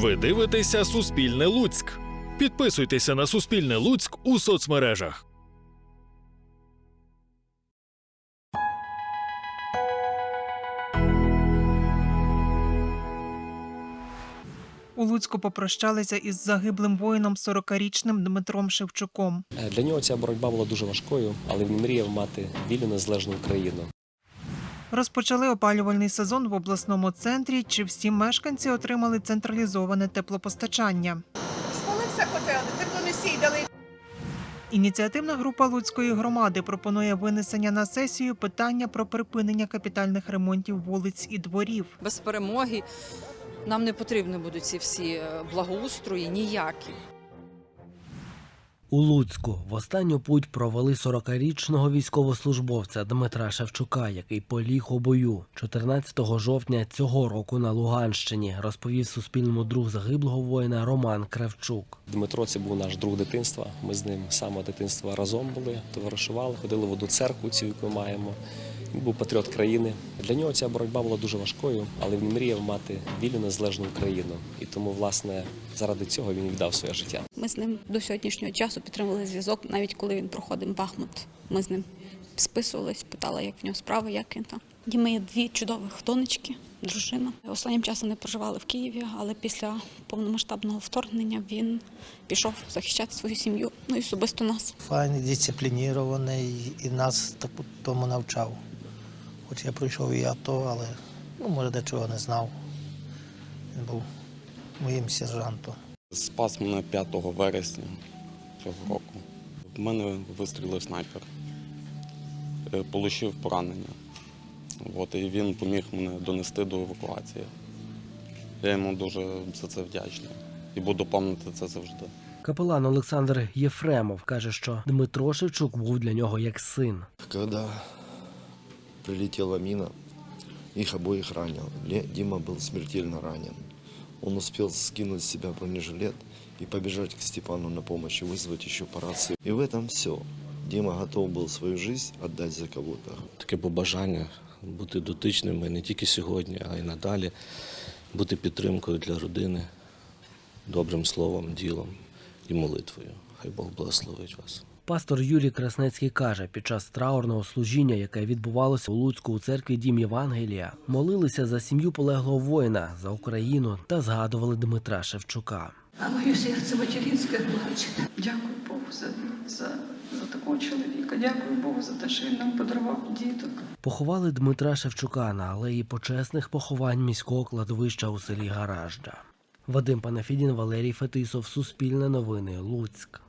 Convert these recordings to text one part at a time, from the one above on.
Ви дивитеся Суспільне Луцьк. Підписуйтеся на Суспільне Луцьк у соцмережах. У Луцьку попрощалися із загиблим воїном 40-річним Дмитром Шевчуком. Для нього ця боротьба була дуже важкою, але він мріяв мати вільну незалежну Україну. Розпочали опалювальний сезон в обласному центрі. Чи всі мешканці отримали централізоване теплопостачання? Спалився котел, теплоносій дали. Ініціативна група Луцької громади пропонує винесення на сесію питання про припинення капітальних ремонтів вулиць і дворів. без перемоги нам не потрібні будуть ці всі е, благоустрої ніякі. У Луцьку в останню путь провели 40-річного військовослужбовця Дмитра Шевчука, який поліг у бою 14 жовтня цього року на Луганщині, розповів Суспільному друг загиблого воїна Роман Кравчук. Дмитро це був наш друг дитинства. Ми з ним самого дитинства разом були, товаришували, ходили в одну церкву, цю яку маємо. Він був патріот країни. Для нього ця боротьба була дуже важкою, але він мріяв мати вільну незалежну Україну. І тому, власне, заради цього він віддав своє життя. Ми з ним до сьогоднішнього часу підтримували зв'язок, навіть коли він проходив Бахмут. Ми з ним списувались, питала, як в нього справи, як він там. Діми є дві чудових донечки, дружина. Останнім часом не проживали в Києві, але після повномасштабного вторгнення він пішов захищати свою сім'ю, ну і особисто нас. файний, дисциплінірований і нас так- тому навчав. Хоч я пройшов і АТО, але ну, може дечого не знав. Він був моїм сержантом. Спас мене 5 вересня цього року. В мене вистрілив снайпер, Е, Получив поранення. От, і він поміг мене донести до евакуації. Я йому дуже за це вдячний і буду пам'ятати це завжди. Капелан Олександр Єфремов каже, що Дмитро Шевчук був для нього як син. Когда прилетела мина, их обоих ранил. Ле- Дима был смертельно ранен. Он успел скинуть с себя бронежилет и побежать к Степану на помощь и вызвать еще по рации. И в этом все. Дима готов был свою жизнь отдать за кого-то. таке побажання бути дотичними не тільки сьогодні, а й надалі, бути підтримкою для родини, добрим словом, ділом і молитвою. Хай Бог благословить вас. Пастор Юрій Краснецький каже, під час траурного служіння, яке відбувалося у Луцьку у церкві Дім Євангелія, молилися за сім'ю полеглого воїна, за Україну та згадували Дмитра Шевчука. А моє серце материнське плаче. Дякую Богу за, за, за такого чоловіка. Дякую Богу за те, що він нам подарував діток. Поховали Дмитра Шевчука на алеї почесних поховань міського кладовища у селі Гаражда. Вадим Панафідін, Валерій Фетисов, Суспільне новини, Луцьк.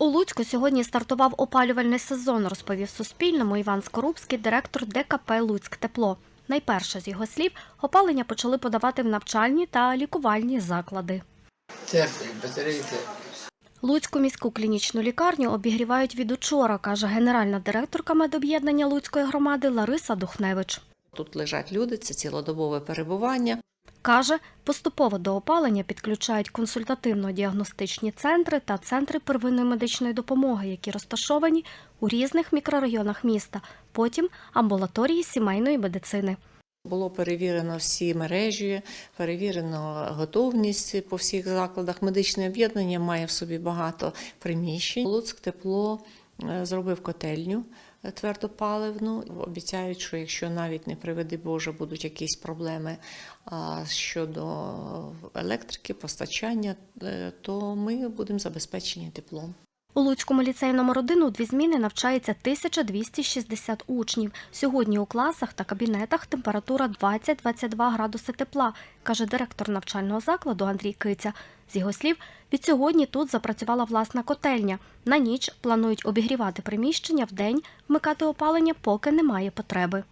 У Луцьку сьогодні стартував опалювальний сезон, розповів Суспільному Іван Скорубський, директор ДКП Луцьк Тепло. Найперше з його слів, опалення почали подавати в навчальні та лікувальні заклади. Батареї Луцьку міську клінічну лікарню обігрівають від учора, каже генеральна директорка медоб'єднання Луцької громади Лариса Духневич. Тут лежать люди, це цілодобове перебування. Каже, поступово до опалення підключають консультативно-діагностичні центри та центри первинної медичної допомоги, які розташовані у різних мікрорайонах міста, потім амбулаторії сімейної медицини. Було перевірено всі мережі, перевірено готовність по всіх закладах. Медичне об'єднання має в собі багато приміщень. Луцьк тепло е, зробив котельню твердопаливну. Обіцяють, що якщо навіть не приведи Боже, будуть якісь проблеми щодо електрики, постачання, е, то ми будемо забезпечені теплом. У Луцькому ліцеї номер 1 у дві зміни навчається 1260 учнів. Сьогодні у класах та кабінетах температура 20-22 градуси тепла, каже директор навчального закладу Андрій Киця. З його слів, від сьогодні тут запрацювала власна котельня. На ніч планують обігрівати приміщення в день, вмикати опалення, поки немає потреби.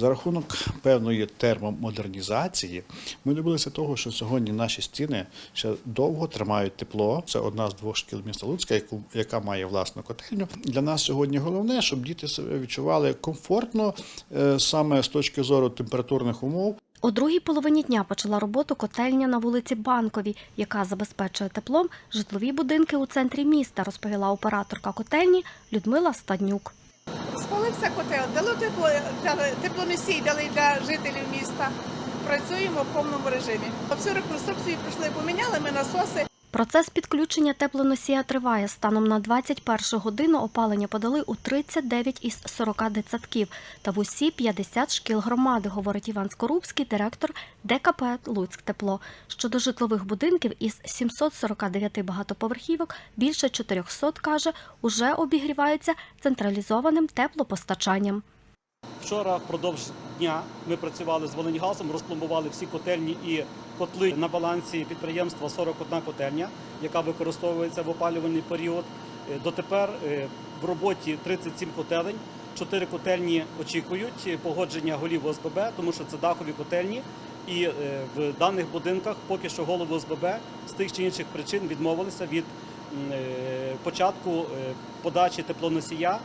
За рахунок певної термомодернізації ми добилися того, що сьогодні наші стіни ще довго тримають тепло. Це одна з двох шкіл міста Луцька, яку- яка має власну котельню. Для нас сьогодні головне, щоб діти себе відчували комфортно е, саме з точки зору температурних умов. У другій половині дня почала роботу котельня на вулиці Банковій, яка забезпечує теплом житлові будинки у центрі міста, розповіла операторка котельні Людмила Стаднюк. Спалився котел, дало тепло, дали, теплоносій дали для жителів міста. працюємо в повному режимі. Всю реконструкцію пройшли, поміняли ми насоси. Процес підключення теплоносія триває. Станом на 21 годину опалення подали у 39 із 40 дитсадків та в усі 50 шкіл громади, говорить Іван Скорубський, директор ДКП Луцьк Тепло. Щодо житлових будинків із 749 багатоповерхівок більше 400, каже, уже обігріваються централізованим теплопостачанням. Вчора впродовж дня ми працювали з Волиньгазом, розпломбували всі котельні і котли на балансі підприємства 41 котельня, яка використовується в опалювальний період. Е, Дотепер е, в роботі 37 котелень. Чотири котельні очікують погодження голів ОСББ, тому що це дахові котельні. І е, в даних будинках поки що голови ОСББ з тих чи інших причин відмовилися від е, початку е, подачі теплоносія.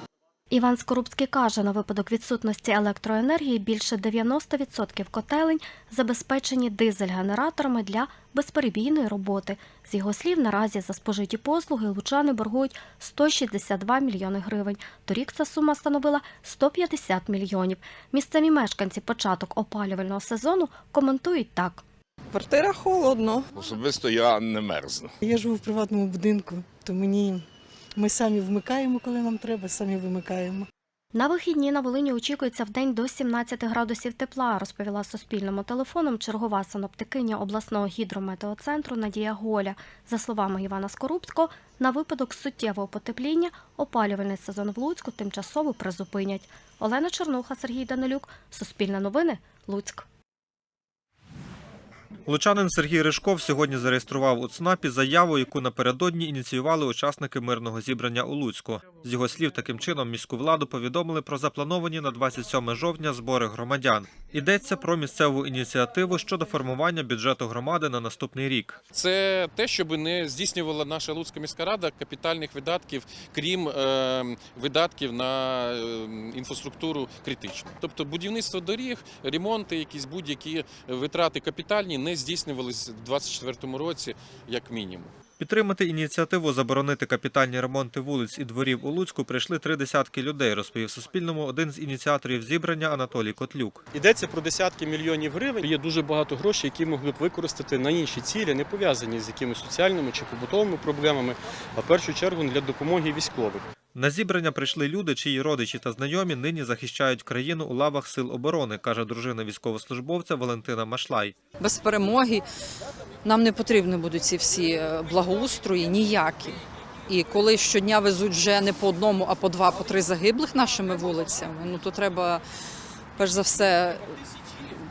Іван Скорубський каже, на випадок відсутності електроенергії більше 90% котелень забезпечені дизель-генераторами для безперебійної роботи. З його слів, наразі за спожиті послуги лучани боргують 162 мільйони гривень. Торік ця сума становила 150 мільйонів. Місцеві мешканці початок опалювального сезону коментують так. Квартира холодно. Особисто я не мерзну. Я живу в приватному будинку, то мені ми самі вмикаємо, коли нам треба, самі вимикаємо. На вихідні на Волині очікується в день до 17 градусів тепла, розповіла Суспільному телефоном чергова синоптикиня обласного гідрометеоцентру Надія Голя. За словами Івана Скорубського, на випадок суттєвого потепління опалювальний сезон в Луцьку тимчасово призупинять. Олена Чернуха, Сергій Данилюк, Суспільне новини, Луцьк. Лучанин Сергій Ришков сьогодні зареєстрував у ЦНАПі заяву, яку напередодні ініціювали учасники мирного зібрання у Луцьку. З його слів, таким чином міську владу повідомили про заплановані на 27 жовтня збори громадян. Йдеться про місцеву ініціативу щодо формування бюджету громади на наступний рік. Це те, щоб не здійснювала наша Луцька міська рада капітальних видатків, крім е, видатків на е, інфраструктуру критичну. Тобто будівництво доріг, ремонти, якісь будь-які витрати капітальні не здійснювалися в 2024 році, як мінімум. Підтримати ініціативу заборонити капітальні ремонти вулиць і дворів у Луцьку прийшли три десятки людей, розповів Суспільному один з ініціаторів зібрання Анатолій Котлюк. Йдеться про десятки мільйонів гривень. Є дуже багато грошей, які могли б використати на інші цілі, не пов'язані з якимись соціальними чи побутовими проблемами, а в першу чергу для допомоги військових. На зібрання прийшли люди, чиї родичі та знайомі нині захищають країну у лавах сил оборони, каже дружина військовослужбовця Валентина Машлай. Без перемоги нам не потрібні будуть ці всі е, благоустрої ніякі. І коли щодня везуть вже не по одному, а по два, по три загиблих нашими вулицями, ну то треба перш за все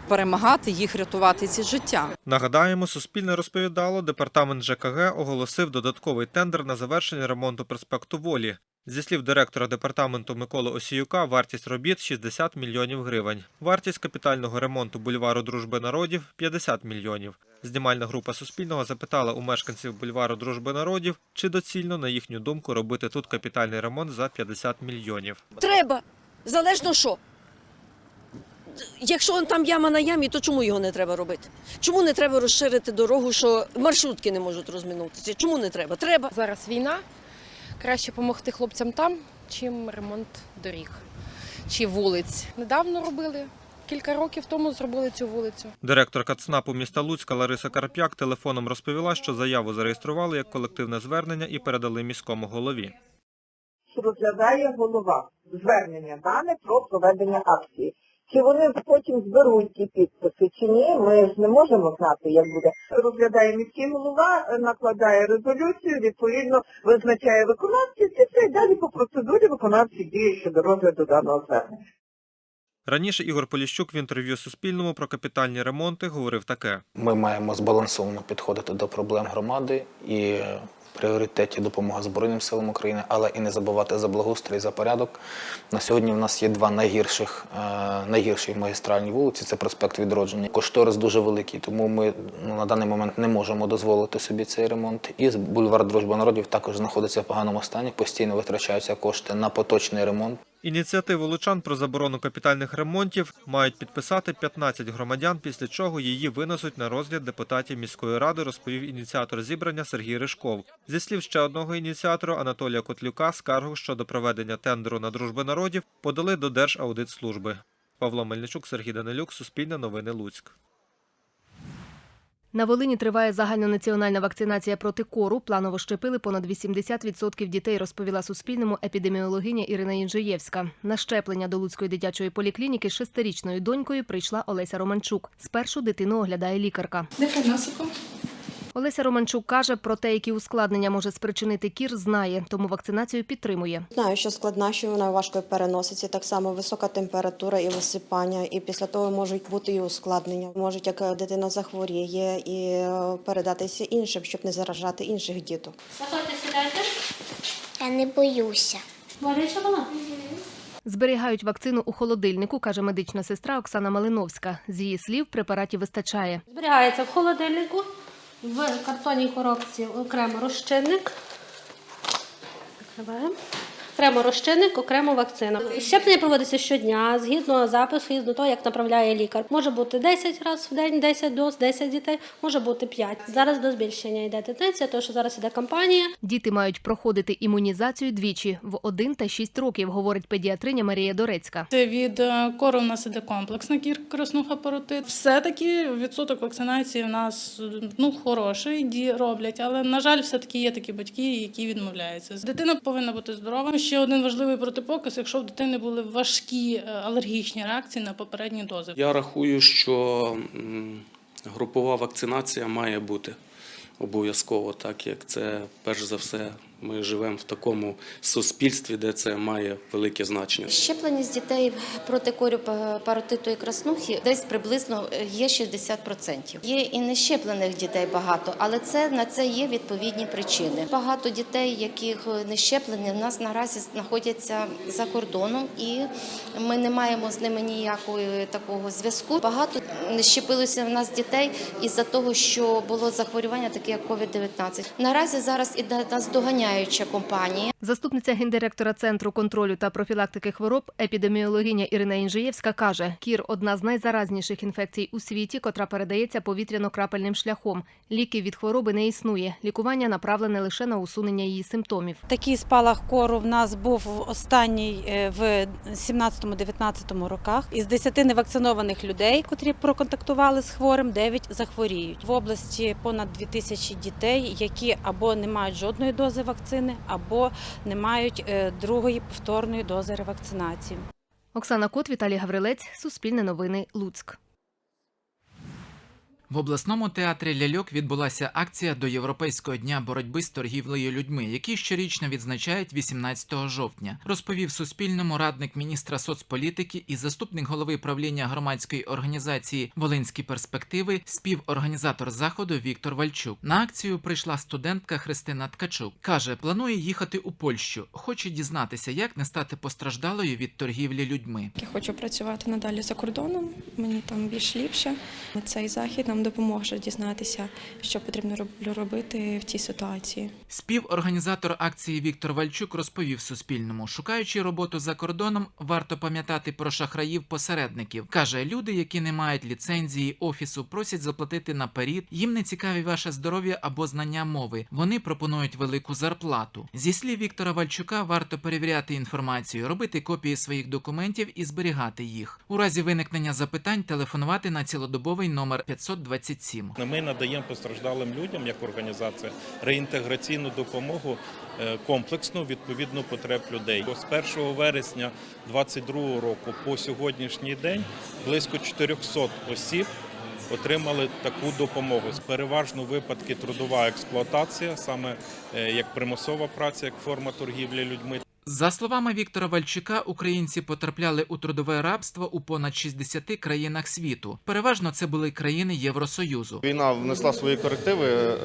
перемагати їх, рятувати ці життя. Нагадаємо, Суспільне розповідало, департамент ЖКГ оголосив додатковий тендер на завершення ремонту проспекту Волі. Зі слів директора департаменту Миколи Осіюка, вартість робіт 60 мільйонів гривень. Вартість капітального ремонту бульвару Дружби народів 50 мільйонів. Знімальна група Суспільного запитала у мешканців бульвару Дружби народів, чи доцільно, на їхню думку, робити тут капітальний ремонт за 50 мільйонів. Треба. Залежно що. Якщо там яма на ямі, то чому його не треба робити? Чому не треба розширити дорогу, що маршрутки не можуть розминутися? Чому не треба? Треба. Зараз війна. Краще допомогти хлопцям там, чим ремонт доріг чи вулиць. Недавно робили. Кілька років тому зробили цю вулицю. Директорка ЦНАПу міста Луцька Лариса Карп'як телефоном розповіла, що заяву зареєстрували як колективне звернення і передали міському голові. розглядає голова звернення дане про проведення акції. Чи вони потім зберуть ті підписи, чи ні, ми ж не можемо знати, як буде. Розглядає міський голова, накладає резолюцію, відповідно визначає виконавців, і все, і далі по процедурі виконавці діє щодо розгляду даного звернення. Раніше Ігор Поліщук в інтерв'ю Суспільному про капітальні ремонти говорив таке. Ми маємо збалансовано підходити до проблем громади і пріоритеті допомога Збройним силам України, але і не забувати за благоустрій, за порядок. На сьогодні в нас є два найгірших, е, найгірші магістральні вулиці. Це проспект відродження. Кошторис дуже великий, тому ми ну, на даний момент не можемо дозволити собі цей ремонт. І бульвар Дружби народів також знаходиться в поганому стані. Постійно витрачаються кошти на поточний ремонт. Ініціативу лучан про заборону капітальних ремонтів мають підписати 15 громадян, після чого її винесуть на розгляд депутатів міської ради, розповів ініціатор зібрання Сергій Ришков. Зі слів ще одного ініціатора Анатолія Котлюка, скаргу щодо проведення тендеру на дружби народів подали до Держаудитслужби. Павло Мельничук, Сергій Данилюк, Суспільне новини Луцьк. На Волині триває загальнонаціональна вакцинація проти кору. Планово щепили понад 80% дітей, розповіла Суспільному епідеміологиня Ірина Інжиєвська. На щеплення до Луцької дитячої поліклініки шестирічною донькою прийшла Олеся Романчук. Спершу дитину оглядає лікарка. Дихай носиком. Олеся Романчук каже, про те, які ускладнення може спричинити кір, знає, тому вакцинацію підтримує. Знаю, що складна, що вона важко переноситься. Так само висока температура і висипання, і після того можуть бути і ускладнення. Можуть, як дитина захворіє, і передатися іншим, щоб не заражати інших діток. Заходьте, сідайте. Я не боюся. Боляче була? Зберігають вакцину у холодильнику, каже медична сестра Оксана Малиновська. З її слів, препаратів вистачає. Зберігається в холодильнику, в картонній коробці окремо розчинник. Закриваємо. Окремо розчинник, окремо вакцина. Щеплення проводиться щодня згідно запису, згідно того, як направляє лікар. Може бути 10 разів в день, 10 доз, 10 дітей, може бути 5. Зараз до збільшення йде тенденція, тому що зараз іде кампанія. Діти мають проходити імунізацію двічі в 1 та 6 років, говорить педіатриня Марія Дорецька. Це від е, кору у нас іде комплексна кір краснуха паротит. Все-таки відсоток вакцинації в нас ну хороший, ді роблять, але на жаль, все-таки є такі батьки, які відмовляються. Дитина повинна бути здорова. Ще один важливий протипоказ, якщо в дитини були важкі е, алергічні реакції на попередні дози. Я рахую, що групова вакцинація має бути обов'язково, так як це перш за все ми живемо в такому суспільстві, де це має велике значення. Щепленість дітей проти корю паротиту і краснухи десь приблизно е, є 60%. Є і нещеплених дітей багато, але це на це є відповідні причини. Багато дітей, яких е, не щеплені, в нас наразі знаходяться за кордоном, і ми не маємо з ними ніякого такого зв'язку. Багато не щепилося в нас дітей із-за того, що було захворювання, таке як COVID-19. Наразі зараз іде наздоганяюча компанія. Заступниця гендиректора Центру контролю та профілактики хвороб, епідеміологиня Ірина Інжиєвська каже, кір одна з найзаразніших інфекцій у світі, котра передається повітряно-крапельним шляхом. Ліків від хвороби не існує. Лікування направлене лише на усунення її симптомів. Такий спалах кору в нас був останній е, в 17-19 роках. Із 10 невакцинованих людей, котрі проконтактували з хворим, 9 захворіють. В області понад 2000 дітей, які або не мають жодної дози вакцини, або не мають е, другої повторної дози ревакцинації. Оксана Кот, Віталій Гаврилець, Суспільне новини, Луцьк. В обласному театрі Ляльок відбулася акція до Європейського дня боротьби з торгівлею людьми, який щорічно відзначають 18 жовтня, розповів Суспільному радник міністра соцполітики і заступник голови правління громадської організації Волинські перспективи, співорганізатор заходу Віктор Вальчук. На акцію прийшла студентка Христина Ткачук. каже, планує їхати у Польщу, хоче дізнатися, як не стати постраждалою від торгівлі людьми. Я хочу працювати надалі за кордоном. Мені там більш ліпше. Цей захід нам допоможе дізнатися, що потрібно роб- робити в цій ситуації. Співорганізатор акції Віктор Вальчук розповів Суспільному, шукаючи роботу за кордоном, варто пам'ятати про шахраїв-посередників. Каже, люди, які не мають ліцензії офісу, просять заплатити наперед. Їм не цікаві ваше здоров'я або знання мови. Вони пропонують велику зарплату. Зі слів Віктора Вальчука, варто перевіряти інформацію, робити копії своїх документів і зберігати їх. У разі виникнення запитань телефонувати на цілодобовий номер 527. Ми надаємо постраждалим людям як організація реінтеграційну допомогу е, комплексну відповідно потреб людей. З 1 вересня 2022 року по сьогоднішній день близько 400 осіб отримали таку допомогу. Переважно випадки трудова експлуатація, саме е, як примусова праця, як форма торгівлі людьми. За словами Віктора Вальчука, українці потрапляли у трудове рабство у понад 60 країнах світу. Переважно це були країни Євросоюзу. Війна внесла свої корективи. Е,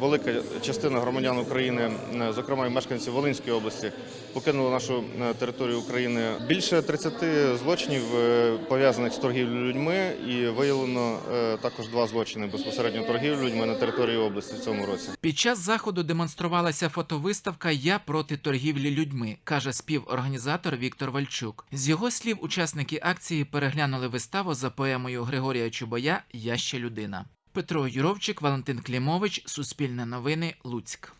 Велика частина громадян України, е, зокрема і мешканців Волинської області, покинули нашу е, територію України. Більше 30 злочинів е, пов'язаних з торгівлею людьми, і виявлено е, також два злочини безпосередньо торгівлі людьми на території області в цьому році. Під час заходу демонструвалася фотовиставка Я проти торгівлі людьми, каже співорганізатор Віктор Вальчук. З його слів, учасники акції переглянули виставу за поемою Григорія Чубая Я ще людина. Петро Юровчик, Валентин Клімович, Суспільне новини, Луцьк.